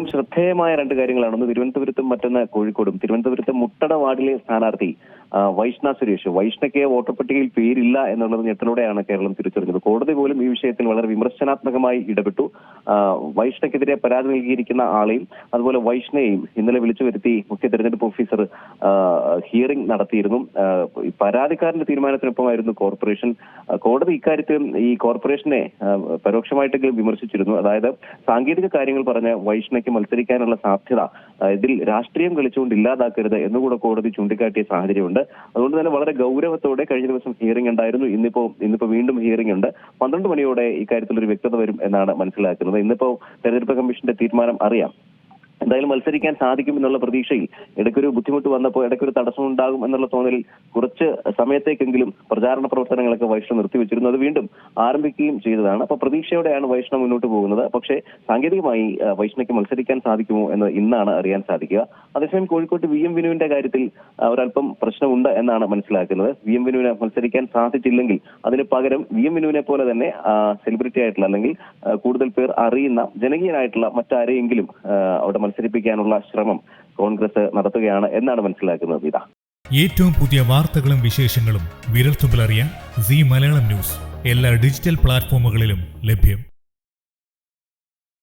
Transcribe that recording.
ഏറ്റവും ശ്രദ്ധേയമായ രണ്ട് കാര്യങ്ങളാണ് ഒന്ന് തിരുവനന്തപുരത്തും മറ്റൊന്ന് കോഴിക്കോടും. തിരുവനന്തപുരത്ത് മുട്ടട വാർഡിലെ സ്ഥാനാർത്ഥി വൈഷ്ണ സുരേഷ്. വൈഷ്ണയ്ക്ക് വോട്ടർ പട്ടികയിൽ പേരില്ല എന്നുള്ളത് ഞെട്ടലോടെയാണ് കേരളം തിരിച്ചറിഞ്ഞത്. കോടതി പോലും ഈ വിഷയത്തിൽ വളരെ വിമർശനാത്മകമായി ഇടപെട്ടു. വൈഷ്ണക്കെതിരെ പരാതി നൽകിയിരിക്കുന്ന ആളെയും അതുപോലെ വൈഷ്ണയെയും ഇന്നലെ വിളിച്ചു വരുത്തി മുഖ്യ തെരഞ്ഞെടുപ്പ് ഓഫീസർ ഹിയറിംഗ് നടത്തിയിരുന്നു. പരാതിക്കാരന്റെ തീരുമാനത്തിനൊപ്പമായിരുന്നു കോർപ്പറേഷൻ. കോടതി ഇക്കാര്യത്തിൽ ഈ കോർപ്പറേഷനെ പരോക്ഷമായിട്ടെങ്കിലും വിമർശിച്ചിരുന്നു. അതായത് സാങ്കേതിക കാര്യങ്ങൾ പറഞ്ഞ് വൈഷ്ണയ്ക്ക് മത്സരിക്കാനുള്ള സാധ്യത ഇതിൽ രാഷ്ട്രീയം കളിച്ചുകൊണ്ട് ഇല്ലാതാക്കരുത് എന്നുകൂടെ കോടതി ചൂണ്ടിക്കാട്ടിയ സാഹചര്യമുണ്ട്. അതുകൊണ്ട് തന്നെ വളരെ ഗൗരവത്തോടെ കഴിഞ്ഞ ദിവസം ഹിയറിംഗ് ഉണ്ടായിരുന്നു. ഇന്നിപ്പോ ഇന്നിപ്പോ വീണ്ടും ഹിയറിംഗ് ഉണ്ട്. പന്ത്രണ്ട് മണിയോടെ ഇക്കാര്യത്തിൽ ഒരു വ്യക്തത വരും എന്നാണ് മനസ്സിലാക്കുന്നത്. ഇന്നിപ്പോ തെരഞ്ഞെടുപ്പ് കമ്മീഷന്റെ തീരുമാനം അറിയാം. എന്തായാലും മത്സരിക്കാൻ സാധിക്കും എന്നുള്ള പ്രതീക്ഷയിൽ ഇടയ്ക്കൊരു ബുദ്ധിമുട്ട് വന്നപ്പോൾ ഇടയ്ക്കൊരു തടസ്സം ഉണ്ടാകും എന്നുള്ള തോന്നലിൽ കുറച്ച് സമയത്തേക്കെങ്കിലും പ്രചാരണ പ്രവർത്തനങ്ങളൊക്കെ വൈഷ്ണവ് നിർത്തിവെച്ചിരുന്നു. അത് വീണ്ടും ആരംഭിക്കുകയും ചെയ്തതാണ്. അപ്പൊ പ്രതീക്ഷയോടെയാണ് വൈഷ്ണവ് മുന്നോട്ട് പോകുന്നത്. പക്ഷേ സാങ്കേതികമായി വൈഷ്ണയ്ക്ക് മത്സരിക്കാൻ സാധിക്കുമോ എന്ന് ഇന്നാണ് അറിയാൻ സാധിക്കുക. അതേസമയം കോഴിക്കോട്ട് വി എം വിനുവിന്റെ കാര്യത്തിൽ ഒരല്പം പ്രശ്നമുണ്ട് എന്നാണ് മനസ്സിലാക്കുന്നത്. വി എം വിനുവിനെ മത്സരിക്കാൻ സാധിച്ചില്ലെങ്കിൽ അതിന് പകരം വി എം വിനുവിനെ പോലെ തന്നെ സെലിബ്രിറ്റി ആയിട്ടുള്ള അല്ലെങ്കിൽ കൂടുതൽ പേർ അറിയുന്ന ജനകീയനായിട്ടുള്ള മറ്റാരെയെങ്കിലും അവിടെ മത്സരിപ്പിക്കാനുള്ള ശ്രമം കോൺഗ്രസ് നടത്തുകയാണ് എന്നാണ് മനസ്സിലാക്കുന്നത് ഇതാ. ഏറ്റവും പുതിയ വാർത്തകളും വിശേഷങ്ങളും വിരൽത്തുമ്പിലറിയാൻ സി മലയാളം ന്യൂസ്. എല്ലാ ഡിജിറ്റൽ പ്ലാറ്റ്ഫോമുകളിലും ലഭ്യം.